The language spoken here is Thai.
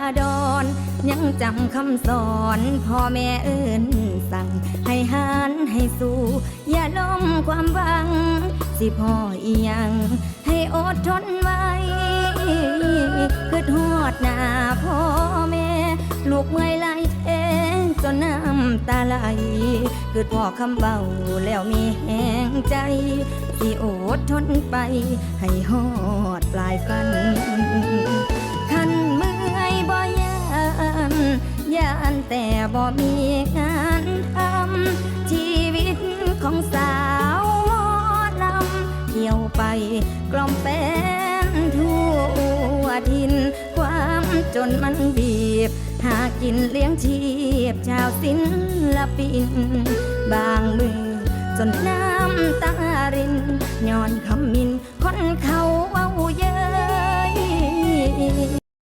าดอนยังจำคำสอนพ่อแม่เอิ้นสั่ง ให้หานให้สู้ อย่าล้มความหวัง สิพ่ออียัง ให้อดทนไว้คือทอดหน้าพ่อแม่ ลูกเมื่อยไหลเองจนน้ำตาไหลคือพ่อคำเบาแล้วมีแหงใจที่อดทนไป ให้หอดปลายฝัน แต่บ่มีงานทำชีวิตของสาวหมอลำเที่ยวไปกล่อมแฟนทั่วทิน ความจนมันบีบ หากินเลี้ยงชีพ ชาวศิลปิน บางมือจนน้ำตารินย้อนคำมินคนเขา